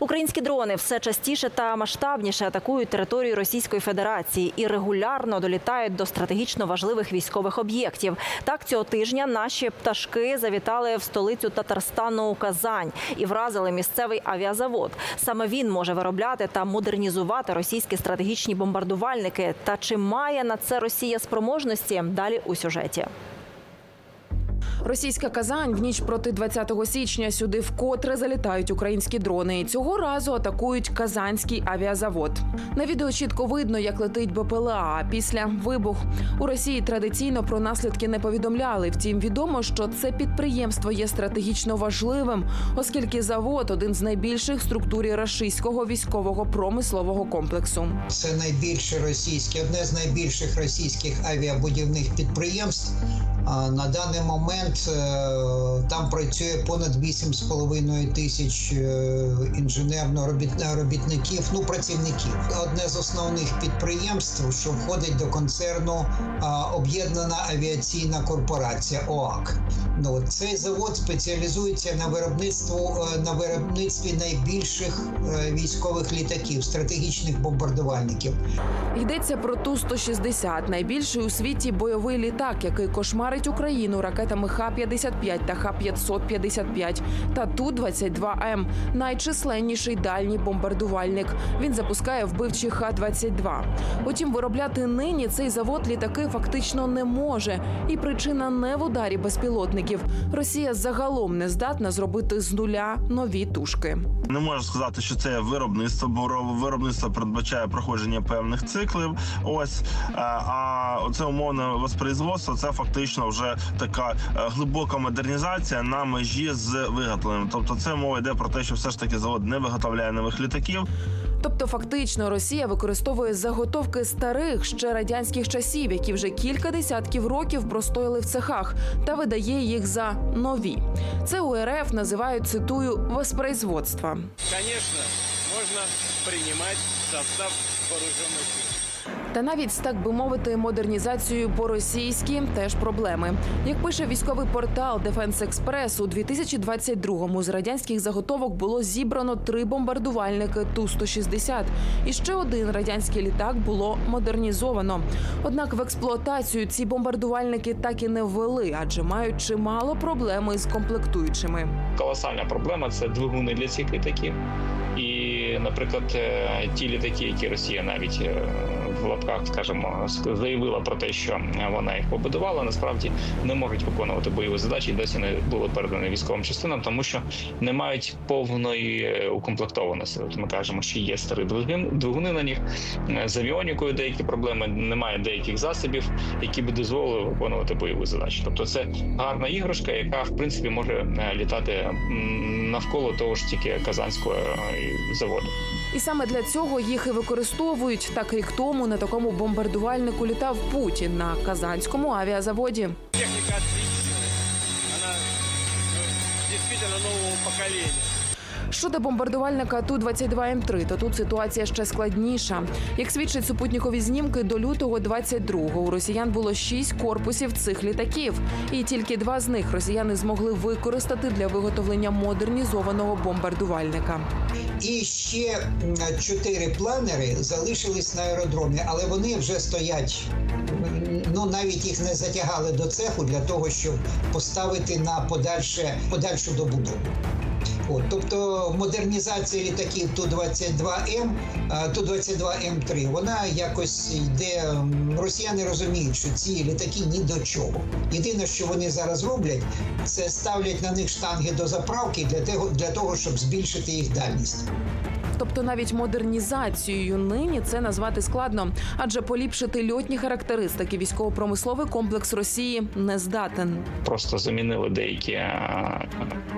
Українські дрони все частіше та масштабніше атакують територію Російської Федерації і регулярно долітають до стратегічно важливих військових об'єктів. Так цього тижня наші пташки завітали в столицю Татарстану Казань і вразили місцевий авіазавод. Саме він може виробляти та модернізувати російські стратегічні бомбардувальники. Та чи має на це Росія спроможності? Далі у сюжеті. Російська Казань в ніч проти 20 січня сюди вкотре залітають українські дрони. Цього разу атакують казанський авіазавод. На відео чітко видно, як летить БПЛА. Після вибух у Росії традиційно про наслідки не повідомляли. Втім, відомо, що це підприємство є стратегічно важливим, оскільки завод один з найбільших в структурі рашистського військового промислового комплексу. Це найбільше російське, одне з найбільших російських авіабудівних підприємств. На даний момент е, там працює понад 8,5 тисяч е, інженерно-робітників, ну працівників. Одне з основних підприємств, що входить до концерну Об'єднана авіаційна корпорація ОАК. Ну цей завод спеціалізується на виробництву е, на виробництві найбільших е, військових літаків, стратегічних бомбардувальників. Йдеться про ту 160 найбільший у світі бойовий літак, який кошмарить Україну ракетами Х-55 та Х-555 та Ту-22М – найчисленніший дальній бомбардувальник. Він запускає вбивчі Х-22. Утім, виробляти нині цей завод літаки фактично не може. І причина не в ударі безпілотників. Росія загалом не здатна зробити з нуля нові тушки. Не можу сказати, що це виробництво, бо ро- виробництво передбачає проходження певних циклів. Ось е, а оце умовне воспроизводство це фактично вже така е, глибока модернізація на межі з виготовленням. Тобто, це мова йде про те, що все ж таки завод не виготовляє нових літаків. Тобто, фактично, Росія використовує заготовки старих ще радянських часів, які вже кілька десятків років простояли в цехах, та видає їх за нові. Це у РФ називають цитую воспроизводства. Звісно, можна приймати состав вооружених сил. Та навіть так би мовити модернізацією по-російськи теж проблеми. Як пише військовий портал Defense Express, у 2022-му з радянських заготовок було зібрано три бомбардувальники Ту-160. І ще один радянський літак було модернізовано. Однак в експлуатацію ці бомбардувальники так і не ввели, адже мають чимало проблем із комплектуючими. колосальна проблема це двигуни для цих літаків. І, наприклад, е, ті літаки, які Росія навіть е, в лапках, скажімо, ск- заявила про те, що вона їх побудувала, насправді не можуть виконувати бойові задачі досі не були передані військовим частинам, тому що не мають повної е, укомплектованості. От ми кажемо, що є старі двигуни на них е, з авіонікою деякі проблеми, немає деяких засобів, які би дозволили виконувати бойові задачі. Тобто, це гарна іграшка, яка в принципі може е, літати навколо того ж тільки казанського заводу. І саме для цього їх і використовують. Так рік тому на такому бомбардувальнику літав Путін на казанському авіазаводі. Техника отличная. Она ну, нового поколения. Щодо бомбардувальника Ту-22М3, то тут ситуація ще складніша. Як свідчать супутникові знімки, до лютого 22-го у росіян було шість корпусів цих літаків, і тільки два з них росіяни змогли використати для виготовлення модернізованого бомбардувальника. І ще чотири планери залишились на аеродромі, але вони вже стоять. Ну навіть їх не затягали до цеху для того, щоб поставити на подальше подальшу добудову. От, тобто модернізація літаків Ту-22М, е, Ту-22М3, вона якось йде. Росіяни розуміють, що ці літаки ні до чого. Єдине, що вони зараз роблять, це ставлять на них штанги до заправки для того, для того щоб збільшити їх дальність. Тобто навіть модернізацією нині це назвати складно, адже поліпшити льотні характеристики військово-промисловий комплекс Росії не здатен. Просто замінили деякі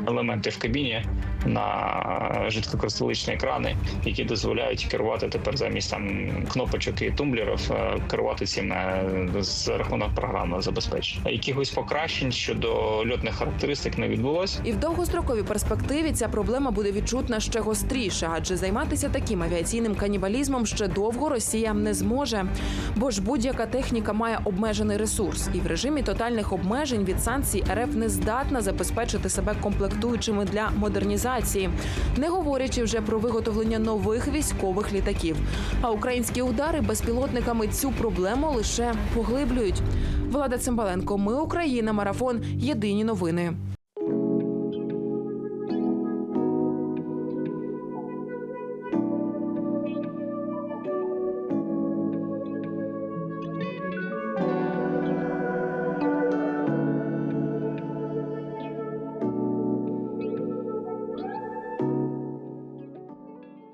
елементи в кабіні на жидкокристаличні екрани, які дозволяють керувати тепер замість там кнопочок і тумблерів, е, керувати цим е, за рахунок програмного забезпечення. Якихось покращень щодо льотних характеристик не відбулося. І в довгостроковій перспективі ця проблема буде відчутна ще гостріше, адже займатися таким авіаційним канібалізмом ще довго Росія не зможе. Бо ж будь-яка техніка має обмежений ресурс, і в режимі тотальних обмежень від санкцій РФ не здатна забезпечити себе комплектуючими для модернізації. Модернізації, не говорячи вже про виготовлення нових військових літаків. А українські удари безпілотниками цю проблему лише поглиблюють. Влада Цимбаленко, ми Україна, марафон. Єдині новини.